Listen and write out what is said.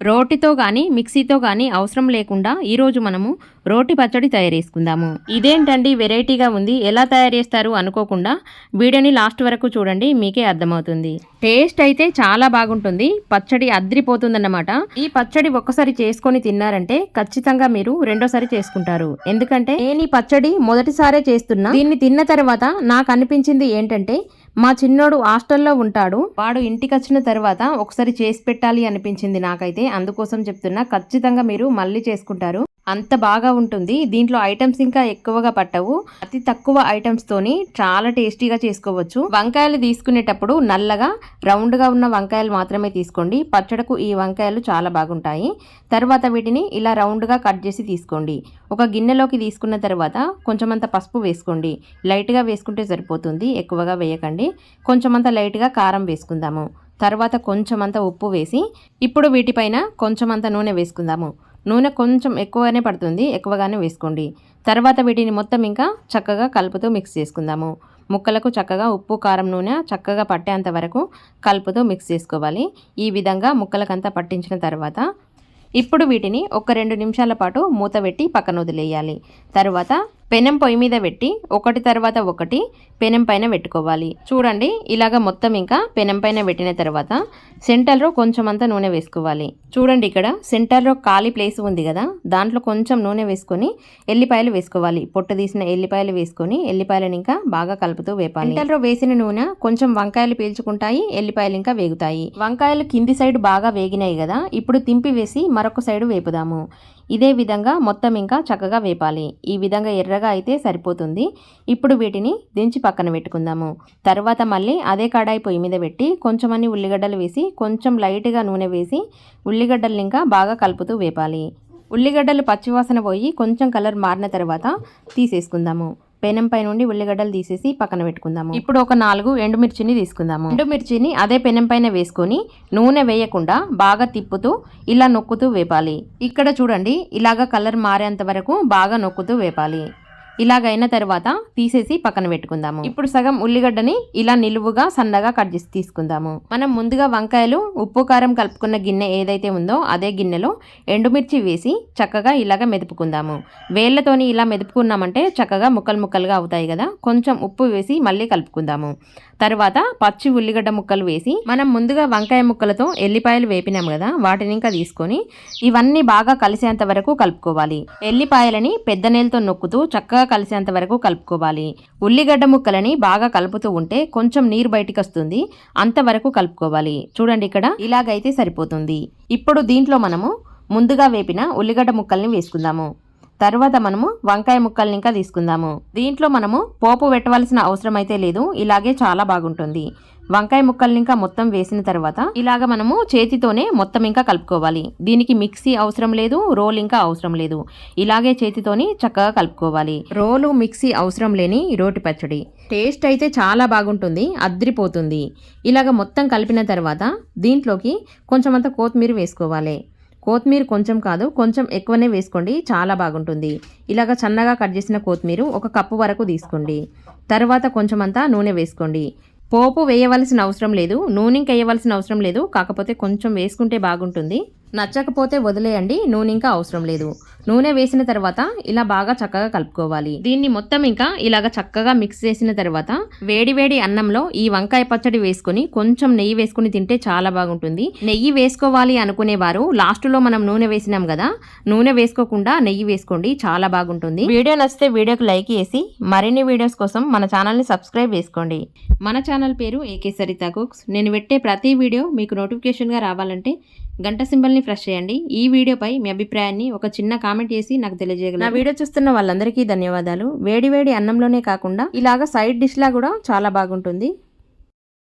రోటితో కానీ మిక్సీతో కానీ అవసరం లేకుండా ఈరోజు మనము రోటి పచ్చడి తయారు చేసుకుందాము. ఇదేంటండి? వెరైటీగా ఉంది. ఎలా తయారు చేస్తారు అనుకోకుండా వీడియోని లాస్ట్ వరకు చూడండి మీకే అర్థమవుతుంది. టేస్ట్ అయితే చాలా బాగుంటుంది. పచ్చడి అద్రిపోతుందన్నమాట. ఈ పచ్చడి ఒక్కసారి చేసుకొని తిన్నారంటే ఖచ్చితంగా మీరు రెండోసారి చేసుకుంటారు. ఎందుకంటే నేను ఈ పచ్చడి మొదటిసారే చేస్తున్నా. దీన్ని తిన్న తర్వాత నాకు అనిపించింది ఏంటంటే మా చిన్నోడు హాస్టల్లో ఉంటాడు. వాడు ఇంటికి వచ్చిన తర్వాత ఒకసారి చేసి పెట్టాలి అనిపించింది నాకైతే. అందుకోసం చెప్తున్నా ఖచ్చితంగా మీరు మళ్ళీ చేసుకుంటారు. అంత బాగా ఉంటుంది. దీంట్లో ఐటమ్స్ ఇంకా ఎక్కువగా పట్టవు. అతి తక్కువ ఐటమ్స్ తోని చాలా టేస్టీగా చేసుకోవచ్చు. వంకాయలు తీసుకునేటప్పుడు నల్లగా రౌండ్గా ఉన్న వంకాయలు మాత్రమే తీసుకోండి. పచ్చడకు ఈ వంకాయలు చాలా బాగుంటాయి. తర్వాత వీటిని ఇలా రౌండ్గా కట్ చేసి తీసుకోండి. ఒక గిన్నెలోకి తీసుకున్న తర్వాత కొంచెమంత పసుపు వేసుకోండి. లైట్గా వేసుకుంటే సరిపోతుంది. ఎక్కువగా వేయకండి. కొంచెమంత లైట్గా కారం వేసుకుందాము. తర్వాత కొంచెమంత ఉప్పు వేసి ఇప్పుడు వీటిపైన కొంచెమంత నూనె వేసుకుందాము. నూనె కొంచెం ఎక్కువగానే పడుతుంది ఎక్కువగానే వేసుకోండి. తర్వాత వీటిని మొత్తం ఇంకా చక్కగా కలుపుతూ మిక్స్ చేసుకుందాము. ముక్కలకు చక్కగా ఉప్పు కారం నూనె చక్కగా పట్టేంత వరకు కలుపుతూ మిక్స్ చేసుకోవాలి. ఈ విధంగా ముక్కలకంతా పట్టించిన తర్వాత ఇప్పుడు వీటిని ఒక రెండు నిమిషాల పాటు మూత పెట్టి పక్కన వదిలేయాలి. తర్వాత పెనం పొయ్యి మీద పెట్టి ఒకటి తర్వాత ఒకటి పెనం పైన పెట్టుకోవాలి. చూడండి ఇలాగ మొత్తం ఇంకా పెనం పైన పెట్టిన తర్వాత సెంటర్లో కొంచెం అంతా నూనె వేసుకోవాలి. చూడండి ఇక్కడ సెంటర్లో ఖాళీ ప్లేస్ ఉంది కదా దాంట్లో కొంచెం నూనె వేసుకొని ఎల్లిపాయలు వేసుకోవాలి. పొట్టు తీసిన ఎల్లిపాయలు వేసుకొని ఎల్లిపాయలను ఇంకా బాగా కలుపుతూ వేపాలి. సెంటర్లో వేసిన నూనె కొంచెం వంకాయలు పీల్చుకుంటాయి ఎల్లిపాయలు ఇంకా వేగుతాయి. వంకాయలు కింది సైడ్ బాగా వేగినాయి కదా ఇప్పుడు తింపి వేసి మరొక సైడ్ వేపుదాము. ఇదే విధంగా మొత్తం ఇంకా చక్కగా వేపాలి. ఈ విధంగా ఎర్రగా అయితే సరిపోతుంది. ఇప్పుడు వీటిని దించి పక్కన పెట్టుకుందాము. తర్వాత మళ్ళీ అదే కడాయి పొయ్యి మీద పెట్టి కొంచెం అన్ని ఉల్లిగడ్డలు వేసి కొంచెం లైట్గా నూనె వేసి ఉల్లిగడ్డలు ఇంకా బాగా కలుపుతూ వేపాలి. ఉల్లిగడ్డలు పచ్చివాసన పోయి కొంచెం కలర్ మారిన తర్వాత తీసేసుకుందాము. పెనం పై నుండి ఉల్లిగడ్డలు తీసేసి పక్కన పెట్టుకుందాము. ఇప్పుడు ఒక నాలుగు ఎండుమిర్చిని తీసుకుందాము. ఎండుమిర్చిని అదే పెనం పైన వేసుకొని నూనె వేయకుండా బాగా తిప్పుతూ ఇలా నొక్కుతూ వేపాలి. ఇక్కడ చూడండి ఇలాగా కలర్ మారేంత వరకు బాగా నొక్కుతూ వేపాలి. ఇలాగైన తర్వాత తీసేసి పక్కన పెట్టుకుందాము. ఇప్పుడు సగం ఉల్లిగడ్డని ఇలా నిలువుగా సన్నగా కట్ చేసి తీసుకుందాము. మనం ముందుగా వంకాయలు ఉప్పు కారం కలుపుకున్న గిన్నె ఏదైతే ఉందో అదే గిన్నెలో ఎండుమిర్చి వేసి చక్కగా ఇలాగ మెదుపుకుందాము. వేళ్ళతోని ఇలా మెదుపుకున్నామంటే చక్కగా ముక్కలు ముక్కలుగా అవుతాయి కదా. కొంచెం ఉప్పు వేసి మళ్ళీ కలుపుకుందాము. తర్వాత పచ్చి ఉల్లిగడ్డ ముక్కలు వేసి మనం ముందుగా వంకాయ ముక్కలతో ఎల్లిపాయలు వేపినాం కదా వాటిని ఇంకా తీసుకొని ఇవన్నీ బాగా కలిసేంత వరకు కలుపుకోవాలి. ఎల్లిపాయలని పెద్ద నేలతో నొక్కుతూ చక్కగా కలిసేంత వరకు కలుపుకోవాలి. ఉల్లిగడ్డ ముక్కలని బాగా కలుపుతూ ఉంటే కొంచెం నీరు బయటికి వస్తుంది అంతవరకు కలుపుకోవాలి. చూడండి ఇక్కడ ఇలాగైతే సరిపోతుంది. ఇప్పుడు దీంట్లో మనము ముందుగా వేపిన ఉల్లిగడ్డ ముక్కల్ని వేసుకుందాము. తర్వాత మనము వంకాయ ముక్కల్ని ఇంకా తీసుకుందాము. దీంట్లో మనము పోపు పెట్టవలసిన అవసరం అయితే లేదు ఇలాగే చాలా బాగుంటుంది. వంకాయ ముక్కల్ని ఇంకా మొత్తం వేసిన తర్వాత ఇలాగ మనము చేతితోనే మొత్తం ఇంకా కలుపుకోవాలి. దీనికి మిక్సీ అవసరం లేదు రోల్ ఇంకా అవసరం లేదు. ఇలాగే చేతితోని చక్కగా కలుపుకోవాలి. రోలు మిక్సీ అవసరం లేని రోటి పచ్చడి. టేస్ట్ అయితే చాలా బాగుంటుంది అద్రిపోతుంది. ఇలాగ మొత్తం కలిపిన తర్వాత దీంట్లోకి కొంచెం అంత కొత్తిమీర వేసుకోవాలి. కొత్తిమీర కొంచెం కాదు కొంచెం ఎక్కువనే వేసుకోండి చాలా బాగుంటుంది. ఇలాగ సన్నగా కట్ చేసిన కొత్తిమీర ఒక కప్పు వరకు తీసుకోండి. తర్వాత కొంచెం అంతా నూనె వేసుకోండి. పోపు వేయవలసిన అవసరం లేదు నూనె వేయవలసిన అవసరం లేదు కాకపోతే కొంచెం వేసుకుంటే బాగుంటుంది. నచ్చకపోతే వదిలేయండి నూనె ఇంకా అవసరం లేదు. నూనె వేసిన తర్వాత ఇలా బాగా చక్కగా కలుపుకోవాలి. దీన్ని మొత్తం ఇంకా ఇలాగ చక్కగా మిక్స్ చేసిన తర్వాత వేడి వేడి అన్నంలో ఈ వంకాయ పచ్చడి వేసుకొని కొంచెం నెయ్యి వేసుకుని తింటే చాలా బాగుంటుంది. నెయ్యి వేసుకోవాలి అనుకునేవారు లాస్ట్లో మనం నూనె వేసినాం కదా నూనె వేసుకోకుండా నెయ్యి వేసుకోండి చాలా బాగుంటుంది. వీడియో నచ్చితే వీడియోకి లైక్ చేసి మరిన్ని వీడియోస్ కోసం మన ఛానల్ని సబ్స్క్రైబ్ చేసుకోండి. మన ఛానల్ పేరు ఏకే సరిత కుక్స్. నేను పెట్టే ప్రతి వీడియో మీకు నోటిఫికేషన్గా రావాలంటే గంట సింబల్ని ప్రెస్ చేయండి. ఈ వీడియోపై మీ అభిప్రాయాన్ని ఒక చిన్న కామెంట్ చేసి నాకు తెలియజేయగలరు. నా వీడియో చూస్తున్న వాళ్ళందరికీ ధన్యవాదాలు. వేడి వేడి అన్నంలోనే కాకుండా ఇలాగా సైడ్ డిష్లా కూడా చాలా బాగుంటుంది.